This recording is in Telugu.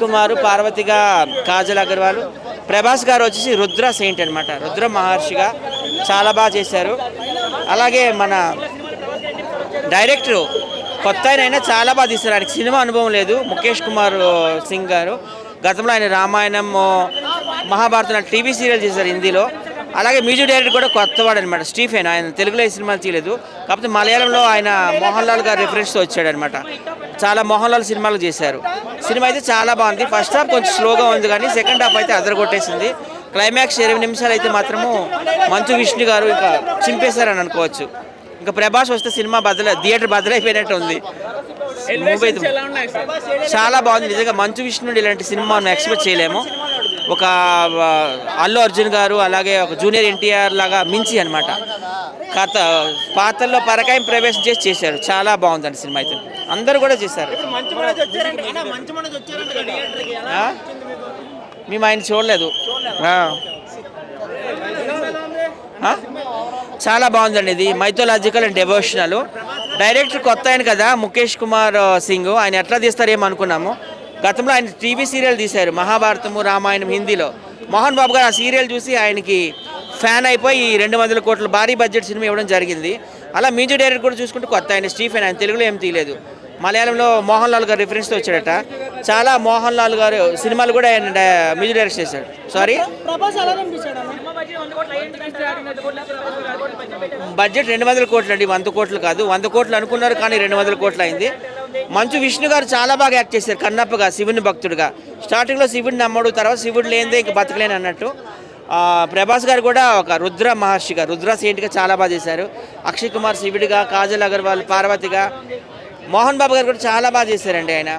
కుమార్ పార్వతిగా కాజల్ అగర్వాల్ ప్రభాస్ గారు వచ్చేసి రుద్ర సెయింట్ అనమాట రుద్ర మహర్షిగా చాలా బాగా చేశారు. అలాగే మన డైరెక్టర్ కొత్త ఆయన చాలా బాగా తీశారు. ఆయనకి సినిమా అనుభవం లేదు. ముఖేష్ కుమార్ సింగ్ గారు. గతంలో ఆయన రామాయణం మహాభారతం టీవీ సీరియల్ చేశారు హిందీలో. అలాగే మ్యూజిక్ డైరెక్టర్ కూడా కొత్తవాడు అనమాట స్టీఫెన్ ఆయన తెలుగులో ఈ సినిమాలు తీయలేదు. కాకపోతే మలయాళంలో ఆయన మోహన్ లాల్ గారు రిఫరెన్స్తో వచ్చాడనమాట చాలా మోహన్ లాల్ సినిమాలు చేశారు. సినిమా అయితే చాలా బాగుంది. ఫస్ట్ హాఫ్ కొంచెం స్లోగా ఉంది కానీ సెకండ్ హాఫ్ అయితే అదరగొట్టేసింది. క్లైమాక్స్ ఇరవై నిమిషాలు అయితే మాత్రము మంచు విష్ణు గారు ఇంకా చింపేశారని అనుకోవచ్చు. ఇంకా ప్రభాస్ వస్తే సినిమా బదల థియేటర్ బదలైపోయినట్టు ఉంది. మూవీ చాలా బాగుంది. నిజంగా మంచు విష్ణుడు ఇలాంటి సినిమా మనం ఎక్స్పెక్ట్ చేయలేము. ఒక అల్లు అర్జున్ గారు అలాగే ఒక జూనియర్ ఎన్టీఆర్ లాగా మించి అనమాట కథ పాత్రల్లో పరకాయం ప్రవేశం చేసి చేశారు. చాలా బాగుందండి సినిమా అయితే. అందరూ కూడా చేశారు? మేము ఆయన చూడలేదు? చాలా బాగుందండి ఇది. మైథోలాజికల్ అండ్ డెవోషనల్. డైరెక్టర్ కొత్త ఆయన కదా ముఖేష్ కుమార్ సింగ్. ఆయన ఎట్లా తీస్తారేమో అనుకున్నాము. గతంలో ఆయన టీవీ సీరియల్ తీశారు మహాభారతము రామాయణం హిందీలో. మోహన్ బాబు గారు ఆ సీరియల్ చూసి ఆయనకి ఫ్యాన్ అయిపోయి ఈ రెండు వందల కోట్ల భారీ బడ్జెట్ సినిమా ఇవ్వడం జరిగింది. అలా మ్యూజిక్ డైరెక్టర్ కూడా చూసుకుంటే కొత్త ఆయన స్టీఫెన్ ఆయన తెలుగులో ఏం తీయలేదు. మలయాళంలో మోహన్ లాల్ గారు రిఫరెన్స్తో వచ్చాడట. చాలా మోహన్ లాల్ గారు సినిమాలు కూడా ఆయన మ్యూజిక్ డైరెక్ట్ చేశాడు. సారీ బడ్జెట్ రెండు వందల కోట్లు అండి వంద కోట్లు కాదు. వంద కోట్లు అనుకున్నారు కానీ రెండు వందల కోట్లు అయింది. మంచు విష్ణు గారు చాలా బాగా యాక్ట్ చేశారు కన్నప్పగా శివుని భక్తుడిగా. స్టార్టింగ్లో శివుడిని నమ్మడు తర్వాత శివుడు లేనిదే ఇంక బతకలేని అన్నట్టు. ప్రభాస్ గారు కూడా ఒక రుద్ర మహర్షిగా రుద్ర సెయింట్గా చాలా బాగా చేశారు. అక్షయ్ కుమార్ శివుడిగా కాజల్ అగర్వాల్ పార్వతిగా మోహన్ బాబు గారు కూడా చాలా బాగా చేశారండి ఆయన.